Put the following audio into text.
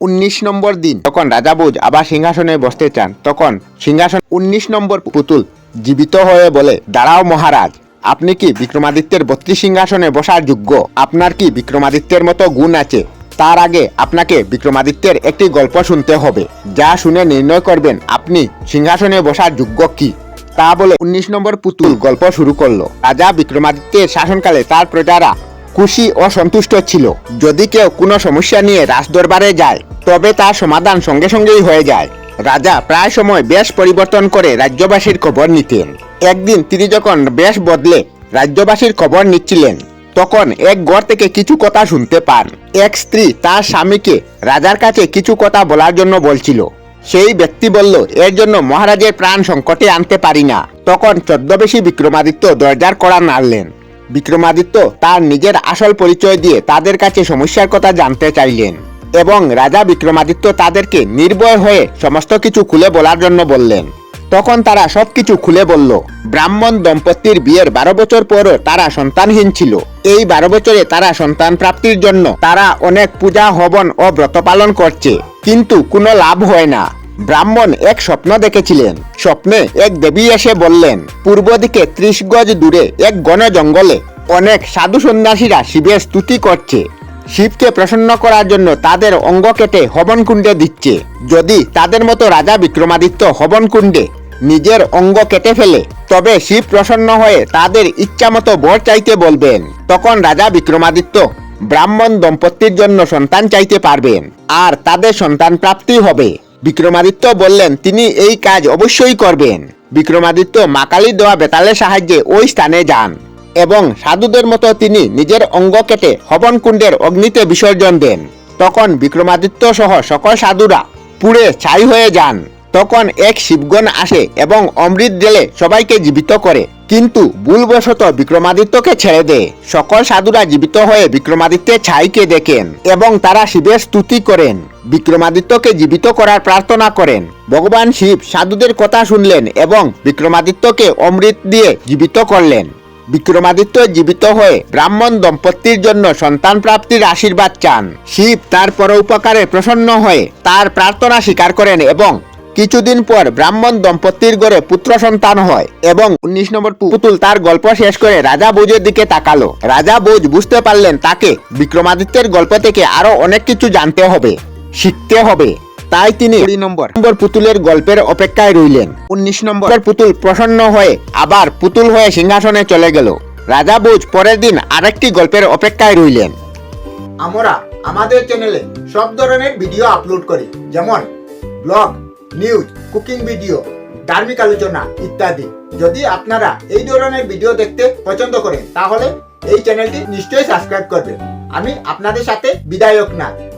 উনিশ নম্বর দিন। তখন রাজা বুঝ আবার সিংহাসনে বসতে চান, তখন সিংহাসন উনিশ নম্বর পুতুল জীবিত হয়ে বলে, দাঁড়াও মহারাজ, আপনি কি বিক্রমাদিত্যের বত্রিশ সিংহাসনে বসার যোগ্য? আপনার কি বিক্রমাদিত্যের মতো গুণ আছে? তার আগে আপনাকে বিক্রমাদিত্যের একটি গল্প শুনতে হবে, যা শুনে নির্ণয় করবেন আপনি সিংহাসনে বসার যোগ্য কি? তা বলে উনিশ নম্বর পুতুল গল্প শুরু করল। রাজা বিক্রমাদিত্যের শাসনকালে তার প্রজারা খুশি ও সন্তুষ্ট ছিল। যদি কেউ কোনো সমস্যা নিয়ে রাজদরবারে যায় তবে তার সমাধান সঙ্গে সঙ্গেই হয়ে যায়। রাজা প্রায় সময় বেশ পরিবর্তন করে রাজ্যবাসীর খবর নিতেন। একদিন তিনি যখন বেশ বদলে রাজ্যবাসীর খবর নিচ্ছিলেন, তখন এক ঘর থেকে কিছু কথা শুনতে পান। এক স্ত্রী তার স্বামীকে রাজার কাছে কিছু কথা বলার জন্য বলছিল। সেই ব্যক্তি বলল, এর জন্য মহারাজের প্রাণ সংকটে আনতে পারি না। তখন চোদ্দবেশী বিক্রমাদিত্য দরজার কড়া নাড়লেন। বিক্রমাদিত্য তার নিজের আসল পরিচয় দিয়ে তাদের কাছে সমস্যার কথা জানতে চাইলেন। এবং রাজা বিক্রমাদিত্য তাদেরকে নির্ভয় হয়ে সমস্ত কিছু খুলে বলার জন্য বললেন। তখন তারা সব কিছু খুলে বলল। ব্রাহ্মণ দম্পতির বিয়ের বারো বছর পরও তারা সন্তানহীন ছিল। এই বারো বছরে তারা সন্তান প্রাপ্তির জন্য তারা অনেক পূজা, হবন ও ব্রত পালন করছে। কিন্তু কোনো লাভ হয় না। ব্রাহ্মণ এক স্বপ্ন দেখেছিলেন। স্বপ্নে এক দেবী এসে বললেন, পূর্ব দিকে ত্রিশ গজ দূরে এক গণ জঙ্গলে অনেক সাধু সন্ন্যাসীরা শিবের স্তুতি করছে। শিবকে প্রসন্ন করার জন্য তাদের অঙ্গ কেটে হবনকুণ্ডে দিচ্ছে। যদি তাদের মতো রাজা বিক্রমাদিত্য হবনকুণ্ডে নিজের অঙ্গ কেটে ফেলে, তবে শিব প্রসন্ন হয়ে তাদের ইচ্ছা মতো বর চাইতে বলবেন। তখন রাজা বিক্রমাদিত্য ব্রাহ্মণ দম্পতির জন্য সন্তান চাইতে পারবেন, আর তাদের সন্তান প্রাপ্তি হবে। বিক্রমাদিত্য বললেন, তিনি এই কাজ অবশ্যই করবেন। বিক্রমাদিত্য মাকালি দেওয়া বেতালের সাহায্যে ওই স্থানে যান। এবং সাধুদের মতো তিনি নিজের অঙ্গ কেটে হবনকুণ্ডের অগ্নিতে বিসর্জন দেন। তখন বিক্রমাদিত্য সহ সকল সাধুরা পুড়ে ছাই হয়ে যান। তখন এক শিবগণ আসে এবং অমৃত জেলে সবাইকে জীবিত করে। কিন্তু ভুলবশত বিক্রমাদিত্যকে ছেড়ে দেয়। সকল সাধুরা জীবিত হয়ে বিক্রমাদিত্যের ছাইকে দেখেন এবং তারা শিবের স্তুতি করেন। বিক্রমাদিত্যকে জীবিত করার প্রার্থনা করেন। ভগবান শিব সাধুদের কথা শুনলেন এবং বিক্রমাদিত্যকে অমৃত দিয়ে জীবিত করলেন। বিক্রমাদিত্য জীবিত হয়ে ব্রাহ্মণ দম্পতির জন্য সন্তান প্রাপ্তির আশীর্বাদ চান। শিব তার পরোপকারে প্রসন্ন হয়ে তার প্রার্থনা স্বীকার করেন এবং কিছুদিন পর ব্রাহ্মণ দম্পতির গড়ে পুত্র সন্তান হয় এবং উনিশ নম্বর পুতুল তার গল্প শেষ করে রাজা বোঝের দিকে তাকালো। রাজা বোঝ বুঝতে পারলেন তাকে বিক্রমাদিত্যের গল্প থেকে আরও অনেক কিছু জানতে হবে, শিখতে হবে। তাই তিনি কুড়ি নম্বর। নম্বর পুতুলের গল্পের অপেক্ষায় রইলেন। উনিশ নম্বর পুতুল প্রসন্ন হয়ে আবার পুতুল হয়ে সিংহাসনে চলে গেল। রাজা বুঝ পরের দিন আরেকটি গল্পের অপেক্ষায় রইলেন। আমরা আমাদের চ্যানেলে সব ধরনের ভিডিও আপলোড করি, যেমন ব্লগ নিউজ কুকিং ভিডিও ধার্মিক আলোচনা ইত্যাদি। যদি আপনারা এই ধরনের ভিডিও দেখতে পছন্দ করেন, তাহলে এই চ্যানেলটি নিশ্চয়ই সাবস্ক্রাইব করবেন। আমি আপনাদের সাথে বিদায়ক না।